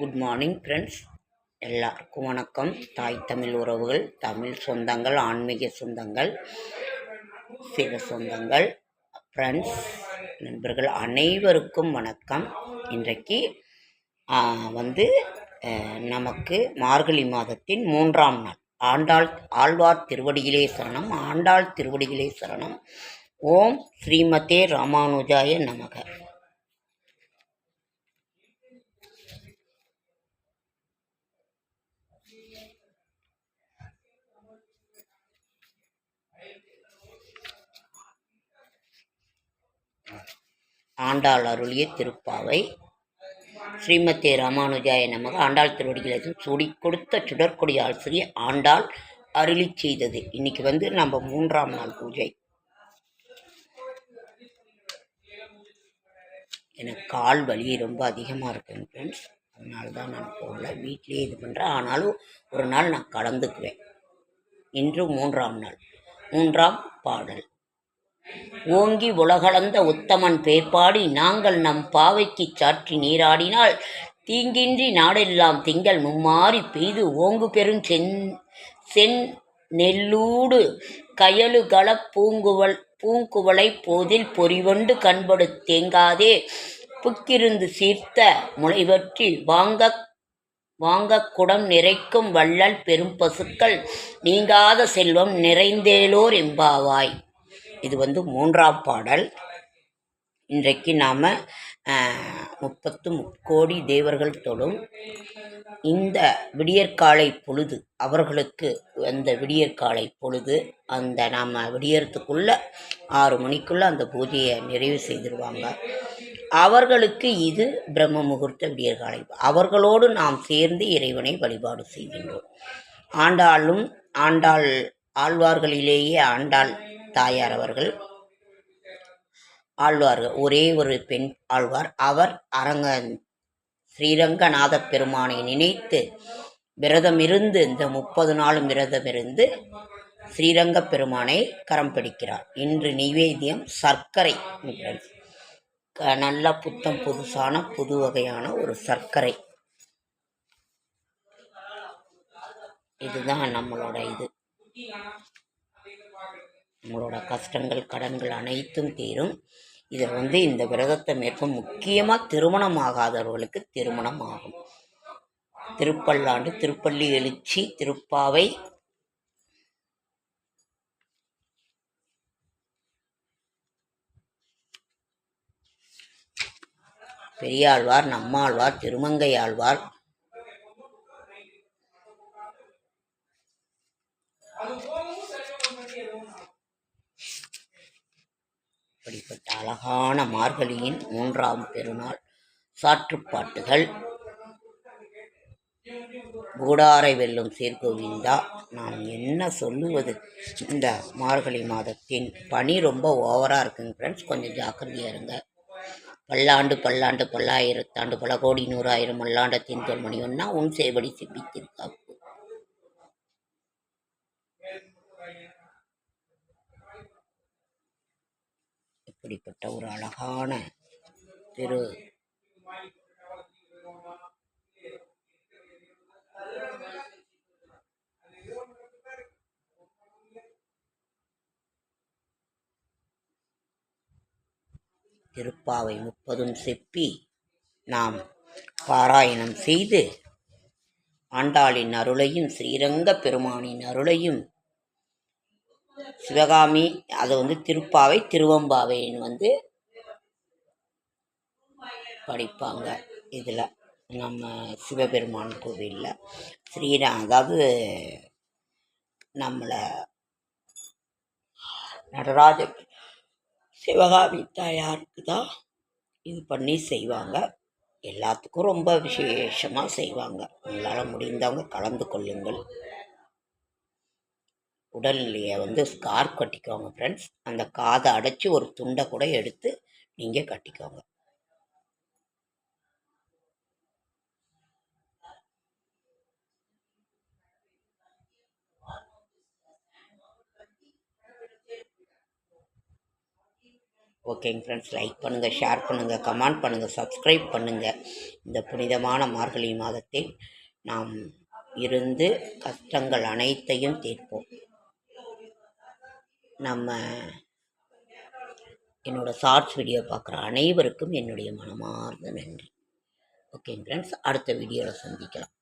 Good morning friends எல்லாருக்கும் வணக்கம். தாய் தமிழ் உறவுகள் தமிழ் சொந்தங்கள் ஆன்மீக சொந்தங்கள் சிவ சொந்தங்கள் ஃப்ரெண்ட்ஸ் நண்பர்கள் அனைவருக்கும் வணக்கம். இன்றைக்கு வந்து நமக்கு மார்கழி மாதத்தின் மூன்றாம் நாள். ஆண்டாள் ஆழ்வார் திருவடிகளே சரணம். ஆண்டாள் திருவடிகளே சரணம். ஓம் ஸ்ரீமதே ராமானுஜாய நமக. ஆண்டாள் அருளிய திருப்பாவை ஸ்ரீமதி ராமானுஜாய நமக. ஆண்டாள் திருவடிகளுக்கு சுடி கொடுத்த சுடற்கொடி ஆசிரியர் ஆண்டாள் அருளி செய்தது. இன்னைக்கு வந்து நம்ம மூன்றாம் நாள் பூஜை. எனக்கு கால் வலி ரொம்ப அதிகமாக இருக்குங்க ஃப்ரெண்ட்ஸ் அதனால தான் நான் போகல. வீட்லேயே இது பண்ணுறேன் ஆனாலும் ஒரு நாள் நான் கலந்துக்குவேன். இன்று மூன்றாம் நாள். மூன்றாம் பாடல். ஓங்கி உலகளந்த உத்தமன் பேர்பாடி நாங்கள் நம் பாவைக்கு சாற்றி நீராடினால் தீங்கின்றி நாடெல்லாம் திங்கள் மும்மாறி பெய்து ஓங்கு பெரும் சென் சென் நெல்லூடு கயலுகள பூங்குவல் பூங்குவளை போதில் பொறிவண்டு கண்படு தேங்காதே. புக்கிருந்து சீர்த்த முளைவற்றி வாங்க வாங்கக் குடம் நிறைக்கும் வள்ளல் பெரும் பசுக்கள் நீங்காத செல்வம் நிறைந்தேலோர் எம்பாவாய் இது வந்து மூன்றாம் பாடல். இன்றைக்கு நாம் முப்பத்து முக்கோடி தேவர்கள் தொழும். இந்த விடியற்காலை பொழுது அவர்களுக்கு அந்த விடியற்காலை பொழுது அந்த நாம் விடியறதுக்குள்ள ஆறு மணிக்குள்ளே அந்த பூஜையை நிறைவு செய்திருவாங்க. அவர்களுக்கு இது பிரம்ம முகூர்த்த விடியற்காலை. அவர்களோடு நாம் சேர்ந்து இறைவனை வழிபாடு செய்கின்றோம். ஆண்டாளும் ஆண்டாள் ஆழ்வார்களிலேயே ஆண்டாள் தாயார் அவர்கள். ஆழ்வார்கள் ஒரே ஒரு பெண் ஆழ்வார். அவர் அரங்க ஸ்ரீரங்கநாத பெருமானை நினைத்து விரதமிருந்து இந்த முப்பது நாளும் விரதமிருந்து ஸ்ரீரங்க பெருமானை கரம் பிடிக்கிறார். இன்று நிவேத்தியம் சர்க்கரை friends. நல்ல புத்தம் புதுசான புது வகையான ஒரு சர்க்கரை. இதுதான் நம்மளோட இது. நம்மளோட கஷ்டங்கள் கடன்கள் அனைத்தும் தீரும். இதை வந்து இந்த விரதத்தை மேற்கும் முக்கியமாக திருமணம் ஆகாதவர்களுக்கு திருமணம் ஆகும் திருப்பல்லாண்டு திருப்பள்ளி எழுச்சி திருப்பாவை பெரியாழ்வார் நம்மாழ்வார் திருமங்கையாழ்வார். இப்படிப்பட்ட அழகான மார்கழியின் மூன்றாம் பெருநாள் சாற்றுப்பாட்டுகள் கூடாரை வெல்லும் சீர்கோவிந்தா நாம் என்ன சொல்லுவது? இந்த மார்கழி மாதத்தின் பனி ரொம்ப ஓவராக இருக்குங்க ஃப்ரெண்ட்ஸ் கொஞ்சம் ஜாக்கிரதையாக இருங்க. பல்லாண்டு பல்லாண்டு பல்லாயிரத்தாண்டு பல கோடி நூறாயிரம் மல்லாண்டத்தின் தொல்மணி ஒன்னா உன் சேவடி சிப்பித்திருக்காப்பு இப்படிப்பட்ட ஒரு அழகான திரு திருப்பாவை முப்பதும் செப்பி நாம் பாராயணம் செய்து ஆண்டாளின் அருளையும் ஸ்ரீரங்க பெருமானின் அருளையும் சிவகாமி அது வந்து திருப்பாவை திருவம்பாவைன்னு வந்து படிப்பாங்க. இதில் நம்ம சிவபெருமான் கோவிலில். ஸ்ரீரா அதாவது நம்மளை நடராஜ சிவகாமி தாயாருக்கு தான் இது பண்ணி செய்வாங்க. எல்லாத்துக்கும் ரொம்ப விசேஷமாக செய்வாங்க. உங்களால் முடிந்தவங்க கலந்து கொள்ளுங்கள். உடல்நிலையை வந்து ஸ்கார்ப் கட்டிக்கோங்க ஃப்ரெண்ட்ஸ் அந்த காதை அடைச்சி ஒரு துண்டை கூட எடுத்து நீங்கள் கட்டிக்கோங்க. ஓகேங்க ஃப்ரெண்ட்ஸ் லைக் பண்ணுங்கள் ஷேர் பண்ணுங்கள் கமெண்ட் பண்ணுங்கள் சப்ஸ்கிரைப் பண்ணுங்கள் இந்த புனிதமான மார்கழி மாதத்தில் நாம் இருந்து கஷ்டங்கள் அனைத்தையும் தீர்ப்போம். நம்ம என்னோட ஷார்ட்ஸ் வீடியோ பார்க்குற அனைவருக்கும் என்னுடைய மனமார்ந்த நன்றி. ஓகேங்க ஃப்ரெண்ட்ஸ் அடுத்த வீடியோவில் சந்திக்கலாம்.